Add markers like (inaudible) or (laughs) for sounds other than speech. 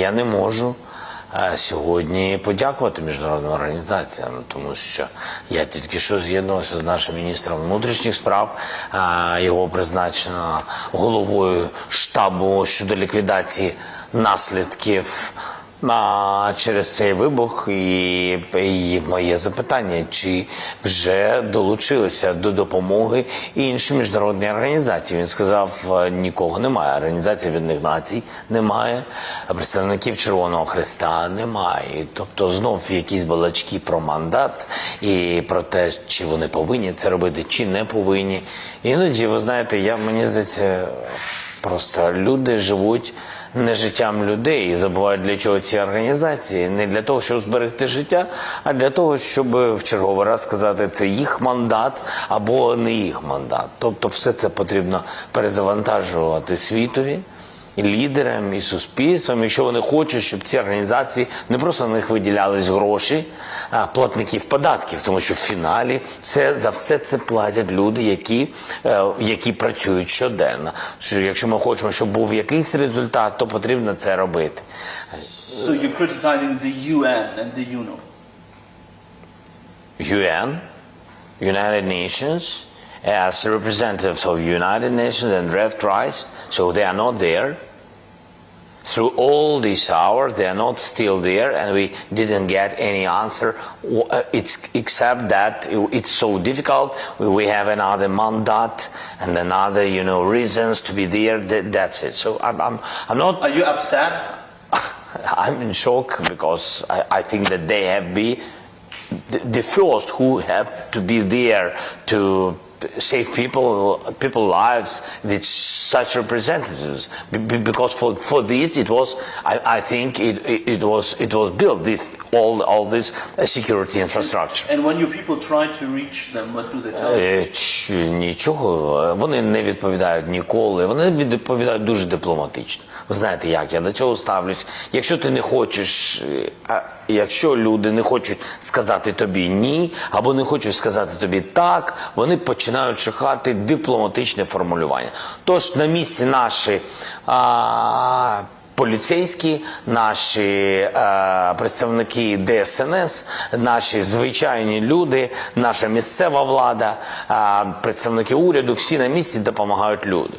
я не можу е, сьогодні подякувати міжнародним організаціям, тому що я тільки що з'єднувався з нашим міністром внутрішніх справ. Е, Його призначено головою штабу щодо ліквідації наслідків а, через цей вибух і, і моє запитання, чи вже долучилися до допомоги інші міжнародні організації. Він сказав, е, нікого немає. Організації Об'єднаних Націй немає, представників Червоного Христа немає. Тобто знов якісь балачки про мандат і про те, чи вони повинні це робити, чи не повинні. Іноді, ви знаєте, я мені здається, просто люди живуть не життям людей і забувають для чого ці організації. Не для того, щоб зберегти життя, а для того, щоб в черговий раз сказати, це їх мандат або не їх мандат. Тобто, все це потрібно перезавантажувати світові. І лідерам і суспільствам, якщо вони хочуть, щоб ці організації не просто на них виділялись гроші, а платників податків, тому що в фіналі все за все це платять люди, які, е, які працюють щоденно. Що якщо ми хочемо, щоб був якийсь результат, то потрібно це робити. So you're criticizing the UN and the UNO. UN, United Nations, as representatives of United Nations and Red Christ, so they are not there. Through all these hours, they are not still there, and we didn't get any answer. uh, It's except that it's so difficult. We- We have another mandate and another, you know, reasons to be there. That's it. So I'm, I'm, I'm not Are you upset? (laughs) I'm in shock because I, I think that they have been the, the first who have to be there to save people people lives with such representatives. Be- be- because for, for this it was I, I think it, it, it was it was built this all all this uh, security infrastructure And when your people try to reach them, what do they tell you? Е, Нічого, вони не відповідають ніколи. Вони відповідають дуже дипломатично. Ви знаєте, як я до цього ставлюсь. Якщо ти не хочеш, е, а якщо люди не хочуть сказати тобі ні, або не хочуть сказати тобі так, вони починають шукати дипломатичне формулювання. Тож на місці наші. А, Поліцейські, наші е, представники ДСНС, наші звичайні люди, наша місцева влада, е, представники уряду, всі на місці допомагають люди.